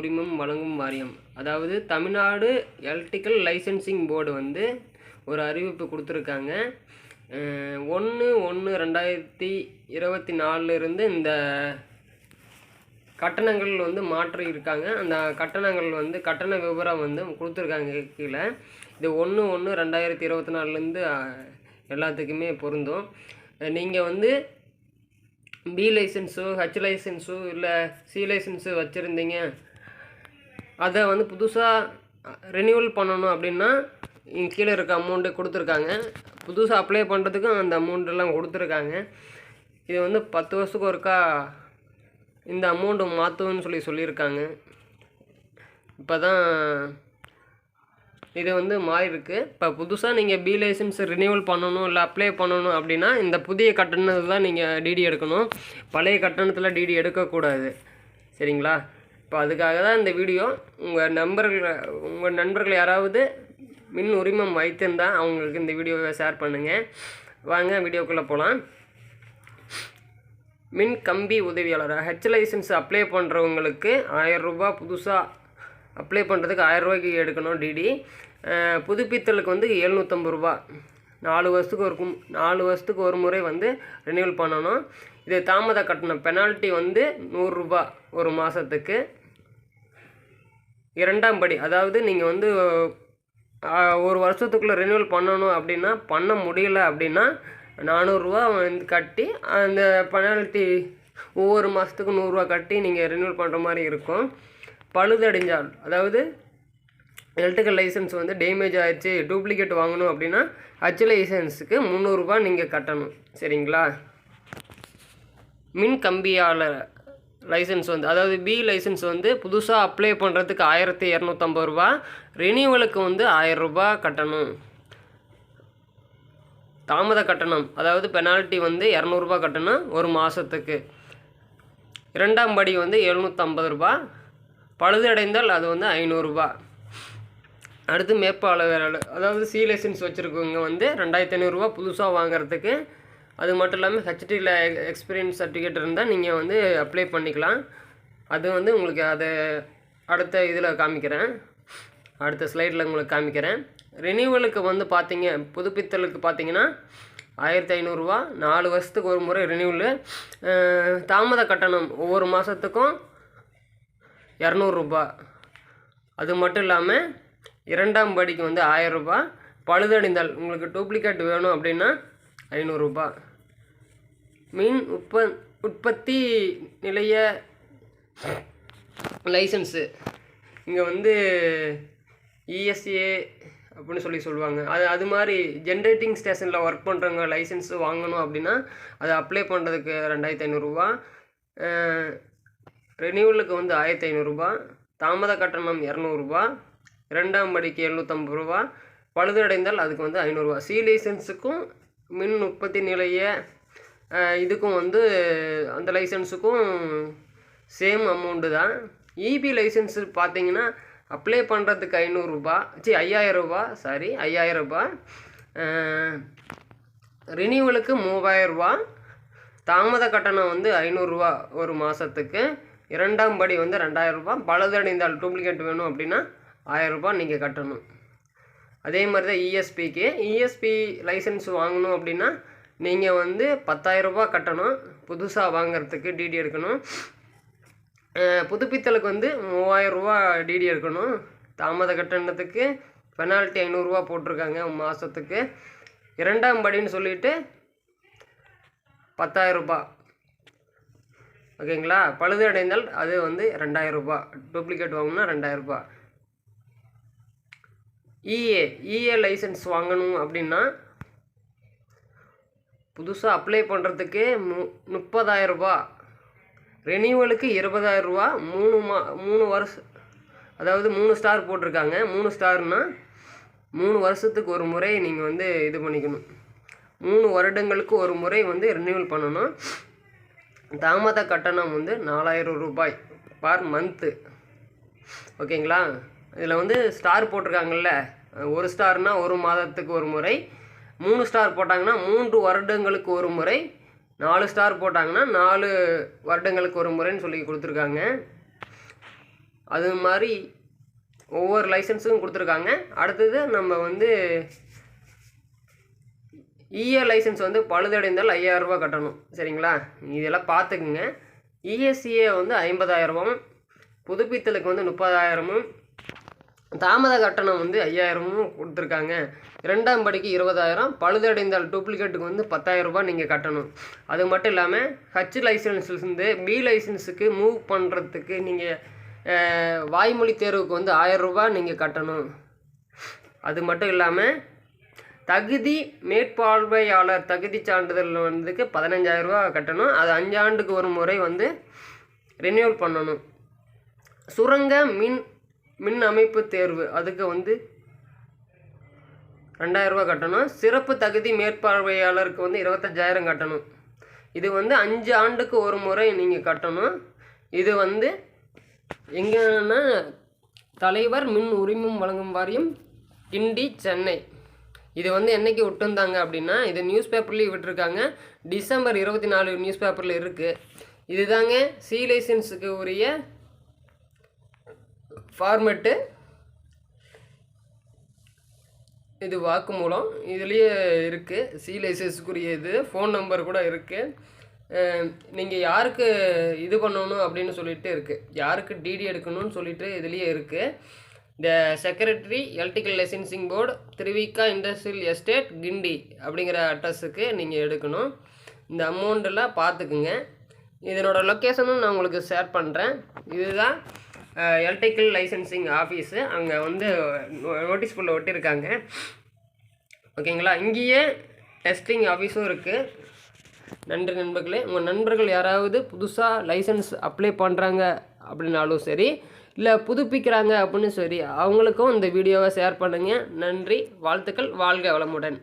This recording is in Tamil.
உரிமம் வழங்கும் வாரியம். அதாவது தமிழ்நாடு எலக்ட்ரிக்கல் லைசன்சிங் போர்டு வந்து ஒரு அறிவிப்பு கொடுத்துருக்காங்க. ஒன்று ஒன்று ரெண்டாயிரத்தி இருபத்தி நாலுலேருந்து இந்த கட்டணங்கள் வந்து மாற்றி இருக்காங்க. அந்த கட்டணங்கள் வந்து கட்டண விவரம் வந்து கொடுத்துருக்காங்க கீழே. இது ஒன்று ஒன்று ரெண்டாயிரத்தி இருபத்தி நாலுலேருந்து எல்லாத்துக்குமே பொருந்தும். நீங்கள் வந்து பி லைசன்ஸோ ஹச் லைசன்ஸோ இல்லை சி லைசன்ஸோ வச்சுருந்தீங்க அதை வந்து புதுசாக ரெனியூவல் பண்ணணும் அப்படின்னா இங்கே கீழே இருக்க அமௌண்ட்டு கொடுத்துருக்காங்க. புதுசாக அப்ளை பண்ணுறதுக்கும் அந்த அமௌண்ட்டெல்லாம் கொடுத்துருக்காங்க. இது வந்து பத்து வருஷத்துக்கு ஒருக்கா இந்த அமௌண்ட்டு மாற்றுவோன்னு சொல்லி சொல்லியிருக்காங்க. இப்போ தான் இது வந்து மாறியிருக்கு. இப்போ புதுசாக நீங்கள் பி லைசன்ஸ் ரினியூவல் பண்ணணும் இல்லை அப்ளை பண்ணணும் அப்படின்னா இந்த புதிய கட்டணத்தில் தான் நீங்கள் டிடி எடுக்கணும். பழைய கட்டணத்தில் டிடி எடுக்கக்கூடாது. சரிங்களா? இப்போ அதுக்காக தான் இந்த வீடியோ. உங்கள் நண்பர்கள் உங்கள் நண்பர்கள் யாராவது மின் உரிமம் வைத்திருந்தால் அவங்களுக்கு இந்த வீடியோவை ஷேர் பண்ணுங்கள் வாங்க வீடியோக்குள்ளே போகலாம் மின் கம்பி உதவியாளராக ஹெச் லைசன்ஸ் அப்ளை பண்ணுறவங்களுக்கு ஆயிரம் ரூபாய் புதுசாக அப்ளை பண்ணுறதுக்கு ஆயரூபாய்க்கு எடுக்கணும் டிடி புதுப்பித்தலுக்கு வந்து எழுநூற்றம்பது ரூபா நாலு வருஷத்துக்கு ஒரு கும்- நாலு வருஷத்துக்கு ஒரு முறை வந்து ரினியூவல் பண்ணணும். இது தாமத கட்டணம். பெனால்ட்டி வந்து நூறுரூபா ஒரு மாதத்துக்கு இரண்டாம் படி. அதாவது நீங்கள் வந்து ஒரு வருஷத்துக்குள்ளே ரினியூவல் பண்ணணும் அப்படின்னா பண்ண முடியல அப்படின்னா நானூறுரூவா வந்து கட்டி அந்த பெனால்ட்டி ஒவ்வொரு மாதத்துக்கும் நூறுரூவா கட்டி நீங்கள் ரினியூவல் பண்ணுற மாதிரி இருக்கும். பழுதடைஞ்சால் அதாவது எலக்ட்ரிக்கல் லைசன்ஸ் வந்து டேமேஜ் ஆகிடுச்சு டூப்ளிகேட் வாங்கணும் அப்படின்னா ஹச் லைசன்ஸுக்கு முந்நூறுரூபா நீங்கள் கட்டணும். சரிங்களா? மின் கம்பியாளரை லைசன்ஸ் வந்து அதாவது பி லைசன்ஸ் வந்து புதுசாக அப்ளை பண்ணுறதுக்கு ஆயிரத்தி இரநூத்தம்பது ரூபா ரினியூவலுக்கு வந்து ஆயிரம் ரூபாய் கட்டணும். தாமத கட்டணம் அதாவது பெனால்ட்டி வந்து இரநூறுபா கட்டணும் ஒரு மாதத்துக்கு இரண்டாம் படி வந்து எழுநூற்றம்பது ரூபா பழுதடைந்தால் அது வந்து ஐநூறுரூபா அடுத்து மேற்பாளர் அதாவது சி லைசன்ஸ் வச்சுருக்கவங்க வந்து ரெண்டாயிரத்தி ஐநூறுரூவா புதுசாக வாங்குறதுக்கு அது மட்டும் இல்லாமல் ஹெச்டியில் எக்ஸ்பீரியன்ஸ் சர்டிஃபிகேட் இருந்தால் நீங்கள் வந்து அப்ளை பண்ணிக்கலாம். அது வந்து உங்களுக்கு அதை அடுத்த இதில் காமிக்கிறேன். அடுத்த ஸ்லைடில் உங்களுக்கு காமிக்கிறேன். ரினியூவலுக்கு வந்து பார்த்தீங்க புதுப்பித்தலுக்கு பார்த்தீங்கன்னா ஆயிரத்தி ஐநூறுரூவா நாலு வருஷத்துக்கு ஒரு முறை ரினியூவலு தாமத கட்டணம் ஒவ்வொரு மாதத்துக்கும் இரநூறுபா அது மட்டும் இல்லாமல் இரண்டாம் படிக்கு வந்து ஆயிரம் ரூபாய் பழுதடைந்தால் உங்களுக்கு டூப்ளிகேட் வேணும் அப்படின்னா ஐநூறுரூபா மின் உற்ப உற்பத்தி நிலைய லைசன்ஸு. இங்கே வந்து இஎஸ்ஏ அப்படின்னு சொல்லி சொல்லுவாங்க. அது அது மாதிரி ஜென்ரேட்டிங் ஸ்டேஷனில் ஒர்க் பண்ணுறவங்க லைசன்ஸ் வாங்கணும் அப்படின்னா அதை அப்ளை பண்ணுறதுக்கு ரெண்டாயிரத்தி ஐநூறுரூவா ரெனியூவலுக்கு வந்து ஆயிரத்தி ஐநூறுரூபா தாமத கட்டணம் இரநூறுபா. ரெண்டாம் படிக்கு எழுநூற்றம்பது ரூபா. பழுதடைந்தால் அதுக்கு வந்து ஐநூறுரூவா சி லைசன்ஸுக்கும் மின் உற்பத்தி நிலைய இதுக்கும் வந்து அந்த லைசன்ஸுக்கும் சேம் அமௌண்ட்டு தான். இபி லைசன்ஸு பார்த்தீங்கன்னா அப்ளை பண்ணுறதுக்கு ஐநூறுரூபா சி ஐயாயிரரூபா சாரி ஐயாயிரரூபா ரினியூவலுக்கு மூவாயிரரூபா தாமத கட்டணம் வந்து ஐநூறுரூவா ஒரு மாதத்துக்கு இரண்டாம் படி வந்து ரெண்டாயிரம் பழுதடைந்தால் டூப்ளிகேட் வேணும் அப்படின்னா ஆயரரூபா நீங்கள் கட்டணும். அதே மாதிரி தான் இஎஸ்பிக்கு இஎஸ்பி லைசன்ஸ் வாங்கணும் அப்படின்னா நீங்கள் வந்து பத்தாயிரம் ரூபாய் கட்டணும் புதுசாக வாங்குறதுக்கு டிடி எடுக்கணும். புதுப்பித்தலுக்கு வந்து மூவாயிரம் ரூபா டிடி எடுக்கணும். தாமத கட்டணத்துக்கு பெனால்ட்டி ஐநூறுரூவா போட்டிருக்காங்க மாதத்துக்கு இரண்டாம் படின்னு சொல்லிட்டு பத்தாயிரம் ஓகேங்களா? பழுது அடைந்தால் அது வந்து ரெண்டாயிரம் டூப்ளிகேட் வாங்கினா ரெண்டாயிரரூபா இஏ இஏ லைசன்ஸ் வாங்கணும் அப்படின்னா புதுசாக அப்ளை பண்ணுறதுக்கு மு முப்பதாயிரம் ரெனியூவலுக்கு இருபதாயிரம் ரூபா. மூணு மா மூணு வருஷம் அதாவது மூணு ஸ்டார் போட்டிருக்காங்க. மூணு ஸ்டார்னால் மூணு வருஷத்துக்கு ஒரு முறை நீங்கள் வந்து இது பண்ணிக்கணும். மூணு வருடங்களுக்கு ஒரு முறை வந்து ரினியூவல் பண்ணணும். தாமத கட்டணம் வந்து நாலாயிரம் ரூபாய் பார் மந்த்து ஓகேங்களா? இதில் வந்து ஸ்டார் போட்டிருக்காங்கல்ல ஒரு ஸ்டார்னால் ஒரு மாதத்துக்கு ஒரு முறை மூணு ஸ்டார் போட்டாங்கன்னா மூன்று வருடங்களுக்கு ஒரு முறை நாலு ஸ்டார் போட்டாங்கன்னா நாலு வருடங்களுக்கு ஒரு முறைன்னு சொல்லி கொடுத்துருக்காங்க. அது மாதிரி ஒவ்வொரு லைசன்ஸும் கொடுத்துருக்காங்க. அடுத்தது நம்ம வந்து இஏ லைசன்ஸ் வந்து பழுதடைந்தால் ஐயாயிரரூபா கட்டணும். சரிங்களா? இதெல்லாம் பார்த்துக்குங்க. இஎஸ்சிஏ வந்து ஐம்பதாயிரமும் புதுப்பித்தலுக்கு வந்து முப்பதாயிரமும் தாமத கட்டணம் வந்து ஐயாயிரமும் கொடுத்துருக்காங்க. ரெண்டாம் படிக்கு இருபதாயிரம் பழுதடைந்தால் டூப்ளிகேட்டுக்கு வந்து பத்தாயிரம் ரூபாய் நீங்கள் கட்டணும். அது மட்டும் இல்லாமல் ஹச் லைசன்ஸ்லேருந்து பி லைசன்ஸுக்கு மூவ் பண்ணுறதுக்கு நீங்கள் வாய்மொழி தேர்வுக்கு வந்து ஆயிரம் ரூபாய் நீங்கள் கட்டணும். அது மட்டும் இல்லாமல் தகுதி மேற்பார்வையாளர் தகுதி சான்றிதழ் வந்துக்கு பதினஞ்சாயிரம் ரூபா கட்டணும். அது அஞ்சாண்டுக்கு ஒரு முறை வந்து ரினியூவல் பண்ணணும். சுரங்க மின் மின் அமைப்பு தேர்வு. அதுக்கு வந்து ரெண்டாயிரம் கட்டணும். சிறப்பு தகுதி மேற்பார்வையாளருக்கு வந்து இருபத்தஞ்சாயிரம் கட்டணும். இது வந்து அஞ்சு ஆண்டுக்கு ஒரு முறை நீங்கள் கட்டணும். இது வந்து எங்கன்னா தலைவர் மின் உரிமம் வழங்கும் வாரியம் கிண்டி சென்னை. இது வந்து என்னைக்கு விட்டுருந்தாங்க அப்படின்னா இது நியூஸ் பேப்பர்லேயும் விட்டுருக்காங்க. டிசம்பர் இருபத்தி நாலு நியூஸ் பேப்பரில் இருக்குது இதுதாங்க சி லைசன்ஸுக்கு உரிய ஃபார்மெட்டு இது வாக்குமூலம் இதுலேயே இருக்குது சி லைசன்ஸுக்குரிய இது. ஃபோன் நம்பர் கூட இருக்குது நீங்கள் யாருக்கு இது பண்ணணும் அப்படின்னு சொல்லிட்டு இருக்குது யாருக்கு டிடி எடுக்கணும்னு சொல்லிட்டு இதுலேயே இருக்குது the secretary electrical licensing board Thiruvika industrial estate Guindy அப்படிங்கிற அட்ரஸுக்கு நீங்கள் எடுக்கணும். இந்த அமௌண்ட்டெல்லாம் பார்த்துக்குங்க இதனோட லொக்கேஷனும் நான் உங்களுக்கு ஷேர் பண்ணுறேன் இதுதான் எலக்ட்ரிக்கல் லைசன்சிங் ஆஃபீஸு அங்கே வந்து நோட்டீஸ் போர்டில் ஒட்டியிருக்காங்க ஓகேங்களா? இங்கேயே டெஸ்டிங் ஆஃபீஸும் இருக்குது நன்றி நண்பர்களே. உங்கள் நண்பர்கள் யாராவது புதுசாக லைசன்ஸ் அப்ளை பண்ணுறாங்க அப்படின்னாலும் சரி இல்லை புதுப்பிக்கிறாங்க அப்படின்னு சரி அவங்களுக்கும் இந்த வீடியோவை ஷேர் பண்ணுங்கள் நன்றி. வாழ்த்துக்கள். வாழ்க வளமுடன்.